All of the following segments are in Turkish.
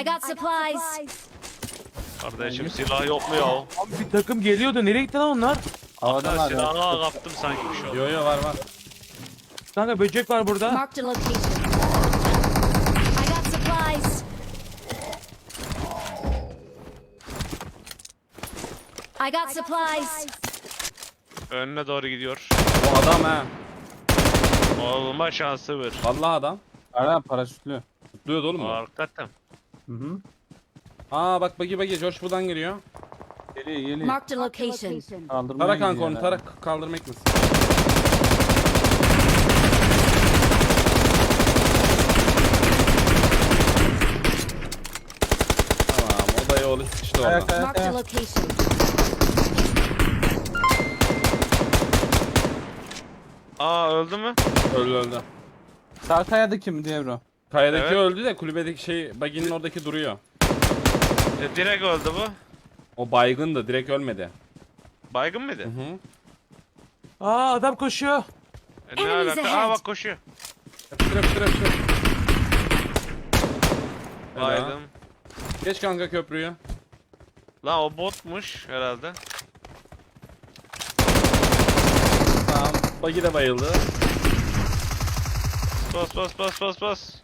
I got supplies. Kardeşim silah yok mu ya? Abi bir takım geliyordu. Nereye gitti lan onlar? Havadan Ha, var ya. silahı kaptım sanki bir şey oldu. Yo yo var var. Kanka böcek var burada. Marked a location. I got supplies. I got supplies. Önüne doğru gidiyor. O adam ha. Olma şansı var. Vallahi adam. Ara paraşütlü. Tutluyordu oğlum o. Hakikaten. Hı hı. Aa bak bagi bagi George buradan geliyor. Geliyor geliyor. Marked a location. Kaldırmaya Tara kanka gidiyor onu herhalde. tara kaldırmak mısın? Tamam o da yolu sıçtı Ayak orada. ayak Marked a ayak. location. Aa öldü mü? Öldü öldü. Sağ kayada kim Devro? Kayadaki Evet. öldü de kulübedeki şey baginin oradaki duruyor. E, direkt öldü bu. O baygın da direkt ölmedi. Baygın mıydı? Hı hı. Aa adam koşuyor. E, ne Enemies alaka? ahead. Aa bak koşuyor. Yapıştır yapıştır yapıştır. Helal. Baydım. Geç kanka köprüyü. Lan o botmuş herhalde. Tamam. Bagi de bayıldı. Bas bas bas bas bas.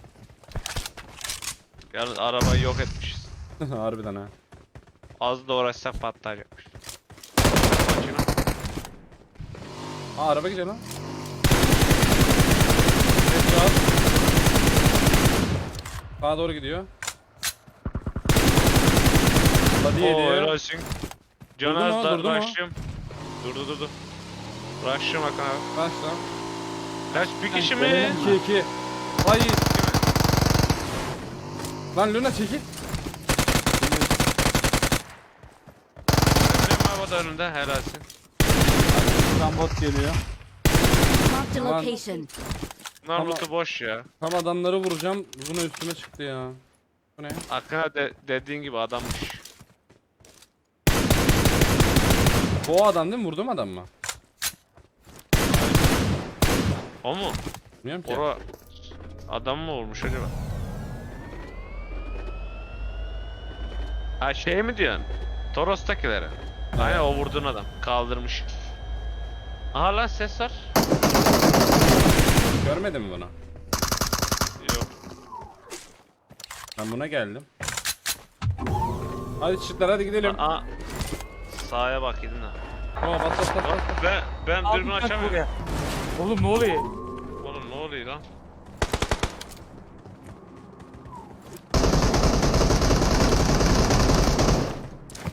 Yalnız arabayı yok etmişiz. Harbiden ha. Az da uğraşsak patlayacakmış. Aa araba gidiyor lan. Evet, rahat. Sağa doğru gidiyor. Hadi Oo yedi. helalsin. Durdu mu? Canaz da Durdu mu? rush'ım. Durdu durdu. Rush'ım Hakan abi. Başla. Kaç bir kişi mi? 2 2. Ay. Lan Luna çekil. Benim havada önünde helalsin. Buradan bot geliyor. Marked a Ulan. location. Bunlar Ama- lootu boş ya. Tam adamları vuracağım. Luna üstüme çıktı ya. Bu ne? Hakan de, dediğin gibi adammış. Bu o adam değil mi? Vurduğum adam mı? O mu? Bilmiyorum ki. Ora adam mı olmuş acaba? Ha şey mi diyorsun? Toros'takilere. Aynen o vurduğun adam. Kaldırmış. Aha lan ses var. Görmedin mi bunu? Yok. Ben buna geldim. Hadi çocuklar hadi gidelim. Aa. Sağa bak gidin ha. Aa bas bas bas. bas. Ben ben dürbün açamıyorum. Oğlum ne oluyor? Oğlum ne oluyor lan?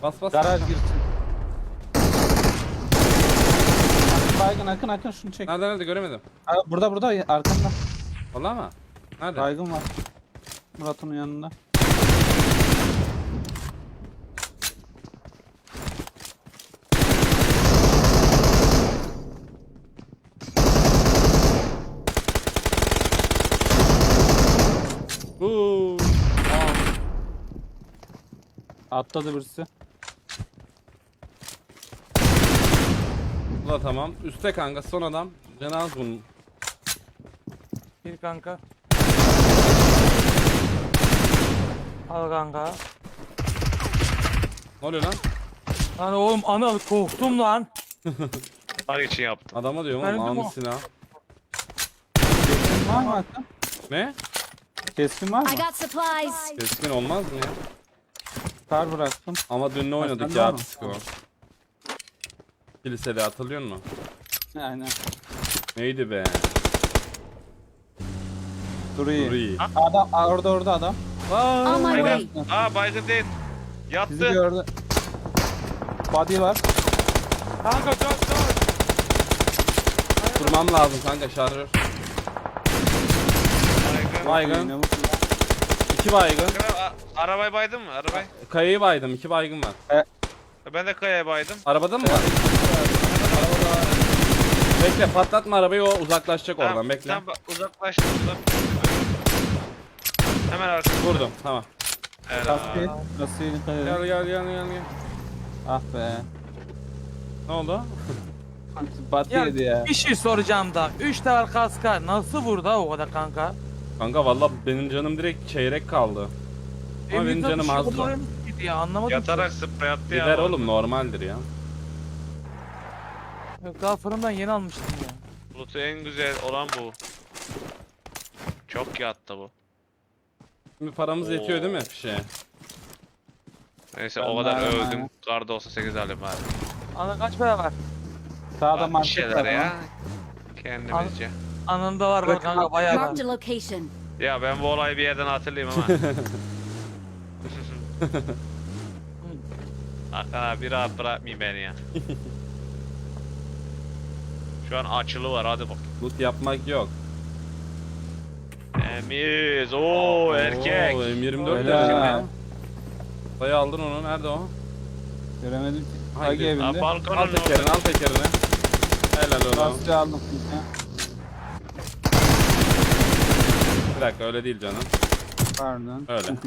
Bas bas. Garaj girsin. Baygın akın akın şunu çek. Nerede nerede göremedim. Aa, burada burada arkanda. Vallahi mı? Nerede? Baygın var. Murat'ın yanında. Huu. Atladı birisi. Bu da tamam. Üste kanka son adam. Cenaz bunun. Bir kanka. Al kanka. Ne oluyor lan? Lan oğlum anal korktum lan. Var için yaptım. Adama diyorum oğlum de almış bu. silah. Keskin var mı? Ne? Keskin var mı? I got supplies. Keskin olmaz mı ya? Kar bıraktım. Ama dün ne oynadık ya var mı? psiko? Kilisede hatırlıyor musun? Aynen. Neydi be? Dur iyi. Dur iyi. Adam aa, orada orada adam. On my Aynen. way. Aa baygın değil. Yattı. gördü. Body var. Kanka dön dön. Kurmam lazım kanka şarjör. Baygın. Baygın. İki baygın. A- Arabayı baydın mı? Arabayı. Kayayı baydım. iki baygın var. Ben de kayaya baydım. Arabada mı var? Bekle patlatma arabayı o uzaklaşacak oradan bekle. Tamam bak, uzaklaştım. uzak- Hemen arkada. Vurdum tamam. Lastiği. Lastiği dikkat edin. Gel gel gel gel gel. Ah be. Ne oldu? Body Ya, yedi ya. bir şey soracağım da. 3 tane kaska nasıl vurdu ha o kadar kanka? Kanka valla benim canım direkt çeyrek kaldı. Ama benim canım az az da. Ya anlamadım. Yatarak sprey attı ya. Gider oğlum normaldir ya. Yok daha fırından yeni almıştım ya. Loot'u en güzel olan bu. Çok yattı bu. Şimdi paramız yetiyor değil mi bir şeye? Neyse Ben o kadar de- övdüm. Karda olsa 8 alayım bari. Ana kaç para var? Sağda bir market şeyler var ya. Kendimizce. Anında var bak kanka bayağı var. Marked a location. Ya ben bu olayı bir yerden hatırlayayım ama. Hakan abi rahat bırakmayın beni ya. Şu an açılı var hadi bak. Loot yapmak yok. Temiz. Oo erkek. Oo, M24 Öyle derken ha. ya. Dayı aldın onu. Nerede o? Göremedim ki. Haydi. Hagi evinde. Ha, balkonun Al tekerini al tekerini. Helal oğlum. Lastiği aldım. Bir dakika öyle değil canım. Pardon. Öyle.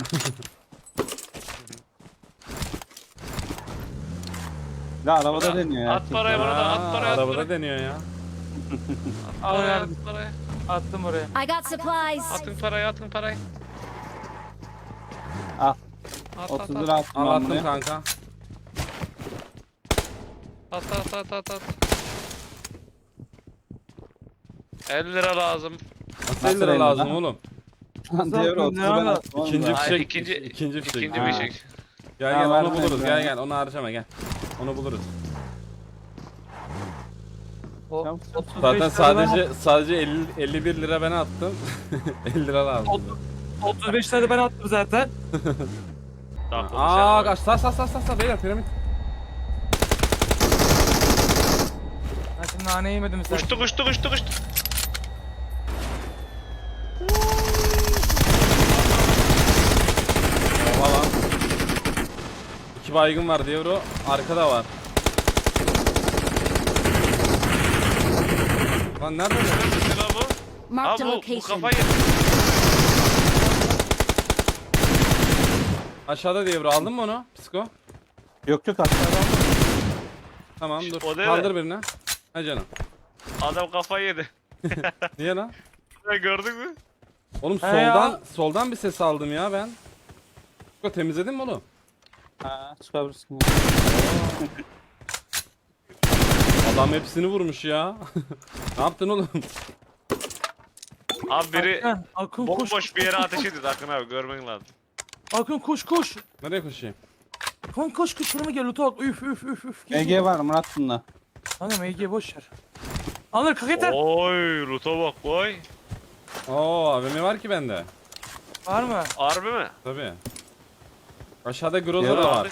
Ya arabada deniyor ya. At parayı bana da at parayı at Arabada parayı. deniyor ya. Al Parayı, at. Attım oraya. I got supplies. Atın parayı atın parayı. Al. At at 30 at. lira attım Al ben attım buraya. kanka. At at at at at. 50 lira lazım. Nasıl 50 Nasıl lira elli lazım lan? oğlum? Devre 30 Ne lira attım oğlum İkinci ben. Ay, fişek. ikinci- ikinci fişek. İkinci Ha. bir şey. Gel gel onu buluruz. Gel gel onu harcama gel. Onu buluruz. O, Tamam. 35 Zaten lira sadece sadece 50, 51 lira ben attım. 50 lira lazım. ben- 35 lira ben attım zaten. Tamam, Aa konuşalım. kaç sağ sağ sağ sağ sağ beyler piramit. Ben şimdi nane yemedim sen. Uçtu uçtu uçtu uçtu. Oha lan. İki baygın var diye bro. Arkada var. Lan nerede? Neresi lan bu? Marked Aa a bu, bu location. yedi. Aşağıda diye bro. Aldın mı onu? Psiko. Yok yok aşağıda. Tamam dur. O değil Kaldır birine. Ha canım. Adam kafayı yedi. Niye lan? Sen gördün mü? Oğlum He soldan ya. soldan bir ses aldım ya ben. Psiko temizledin mi oğlum? Ha çıkabilirsin. Adam hepsini vurmuş ya. ne yaptın oğlum? Abi biri Akın, Akın koş. bomboş bir yere ateş ediyordu Akın abi görmen lazım. Akın koş koş. Nereye koşayım? Akın koş koş şurama gel loot'a bak. Üf üf üf üf. Gel, EG var Murat bunda. Anam EG boş ver. Anır kalk yeter. Oy ruta bak boy. Oo AVM var ki bende. Var mı? Harbi mi? Tabii. Aşağıda Groza da var.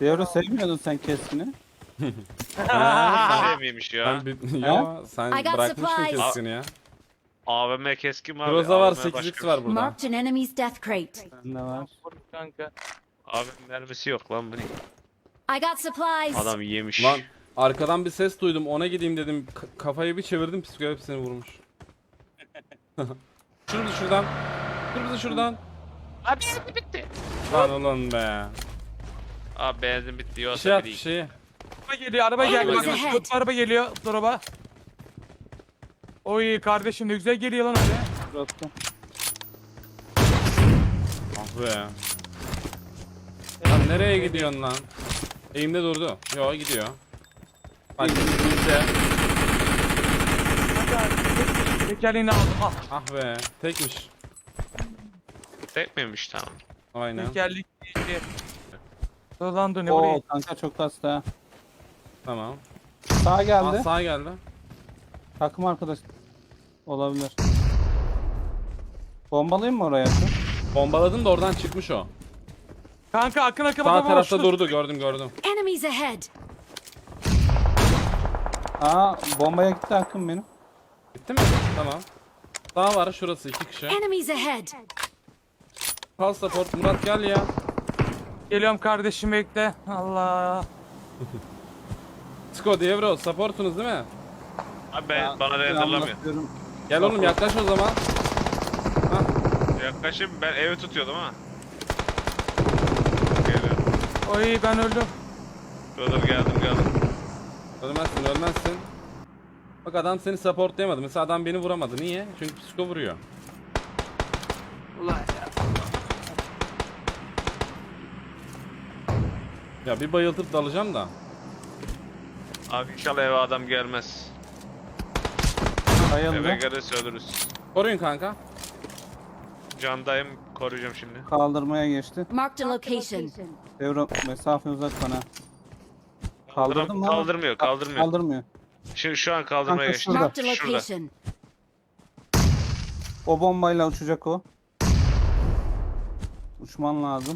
Devre sevmiyordun sen keskini. Ha, Sevmiymiş ya. ben bir... Yo, sen I got supplies. keskini ya. AVM keskin var. Groza var AVM 8x başka var bir- burada. Marked an enemy's death crate. Bende var. Kanka. AVM mermisi yok lan bu ne? I got supplies. Adam yemiş. Lan arkadan bir ses duydum ona gideyim dedim. K- kafayı bir çevirdim psiko hepsini vurmuş. Şur bizi şuradan. Şur bizi şuradan. Abi bitti. Lan ulan be. Abi benzin bitti. Bir Yoksa şey at bir şey. Araba geliyor araba geldi. Enemies Bak ahead. Araba geliyor. Dur araba. Oy kardeşim ne güzel geliyor lan öyle. Murat'ta. Ah be. Lan nereye gidiyorsun lan? Eğimde durdu. Yo gidiyor. Bak bizde. Tekerleğini aldım. Al. Ah be. Tekmiş. Tek miymiş tamam. Aynen. Tekerlek geçti. Dur lan dur ne Oo burayı. kanka çok hasta. Tamam. Sağ Aa, geldi. sağa geldi. Takım arkadaş. Olabilir. Bombalayayım mı oraya? Bombaladım da oradan çıkmış o. Kanka akın akın Sağ baba tarafta durdu gördüm gördüm. Enemies ahead. Aa bombaya gitti hakkım benim. Bitti mi? Tamam. Sağ var şurası iki kişi. Enemies ahead. Kal support Murat gel ya. Geliyorum kardeşim bekle. Allah. Disco, Devro, supportunuz değil mi? Abi ben, bana seni hatırlamıyor. Gel oğlum yaklaş o zaman. Ha, Yaklaşayım ben evi tutuyordum ha. Geliyorum. Oy ben öldüm. Dur geldim geldim. Ölmezsin, ölmezsin. Bak adam seni supportlayamadı. Mesela adam beni vuramadı. Niye? Çünkü Disco vuruyor. Ulan ya. Ya bir bayıltıp dalacağım da. Abi inşallah eve adam gelmez. Eve Bayıldı. gelirse ölürüz. Koruyun kanka. Candayım koruyacağım şimdi. Kaldırmaya geçti. Marked a location. Devro mesafe uzak bana. Kaldırdın mı? Kaldırmıyor, kaldırmıyor. Kaldırmıyor. Şimdi şu an kaldırmaya Kanka geçti. şurada. Marked a Şurada. location. O bombayla uçacak o. Uçman lazım.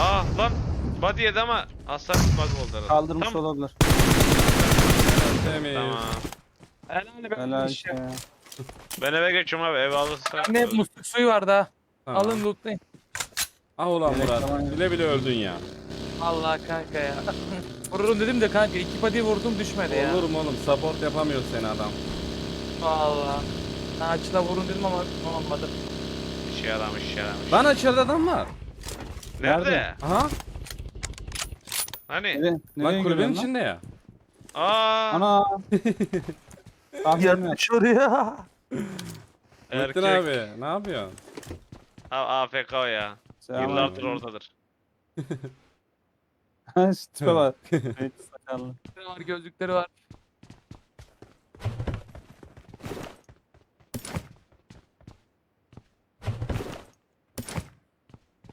Aa lan body yedi ama hasar bug oldu herhalde. Kaldırmış Tamam. olabilir. Temiz. Tamam. Helal be. Helal iş ya. işte. Ben eve geçiyorum abi ev alırsa. Ne musluk suyu vardı ha. Tamam. Alın lootlayın. Ah ulan Gerek Murat. Bile bile öldün ya. Allah kanka ya. Vururum dedim de kanka iki padi vurdum düşmedi ya. Olur mu oğlum? Support yapamıyor seni adam. Valla. Ben açıda vurun dedim ama olmadı. İşe yaramış işe yaramış. Lan içeride adam var. Nerede? Nerede? Aha. Hani? Nereye, nereye Lan kulübenin lan? içinde ya. Aa Ana. Tahmin et. şuraya. erkek. Muhittin abi ne yapıyorsun? Ha, AFK o ya. Selam Yıllardır aleyküm. oradadır. Şu Tipe bak. Evet, sakallı. var gözlükleri var.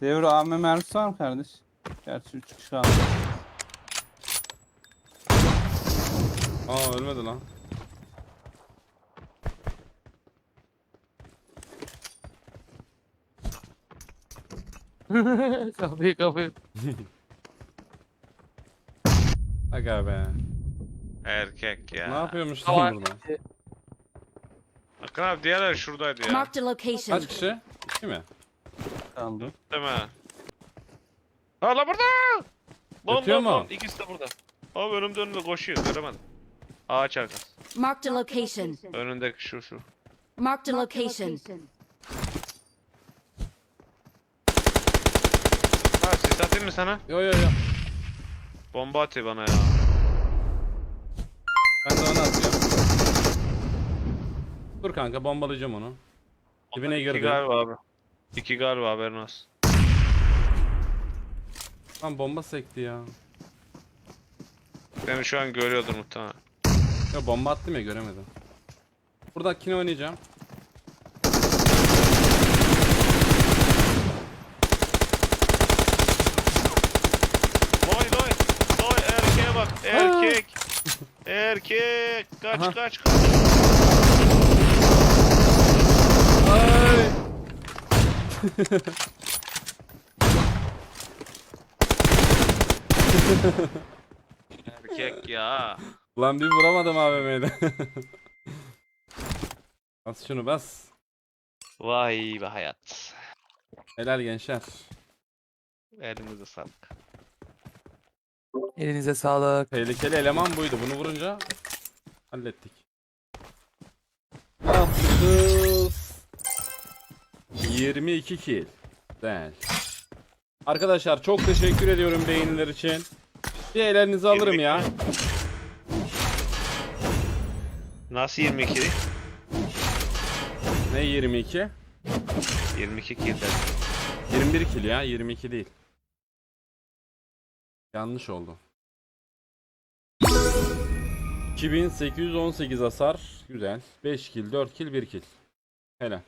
Devre AM mermisi var mı kardeş? Gerçi 3 kişi kaldı. Aa ölmedi lan. kapıyı kapıyı. Aga be. Erkek ya. Ne yapıyormuş lan burada? Akın abi diğerleri şuradaydı ya. Marked a location. Kaç kişi? İki mi? kaldı. Değil mi? Hala burada! Lan Yatıyor lan mu? lan ikisi de burada. Abi önümde önümde koşuyor göremedim. Ağaç arkası. Marked a location. Önündeki şu şu. Marked a location. Ha ses atayım mı sana? Yo yo yo. Bomba atıyor bana ya. Ben de onu atıyorum. Dur kanka bombalayacağım onu. Dibine İki girdi. galiba abi. İki galiba haberin olsun. Lan bomba sekti ya. Seni şu an görüyordur muhtemelen. Yo bomba attım ya göremedim. Buradakini oynayacağım. Loy loy. Loy erkeğe bak. Erkek. Erkek. Kaç Aha. kaç kaç. Ay. Erkek ya. Lan bir vuramadım AVM'de. bas şunu bas. Vay be hayat. Helal gençler. Elinize sağlık. Elinize sağlık. Tehlikeli eleman buydu. Bunu vurunca hallettik. Yaptık. 22 kill. Güzel. Arkadaşlar çok teşekkür ediyorum beğeniler için. Bir ellerinizi alırım ya. Nasıl 22? Ne 22? 22 kill dedim. 21 kill ya 22 değil. Yanlış oldu. 2818 hasar. Güzel. 5 kill, 4 kill, 1 kill. Helal.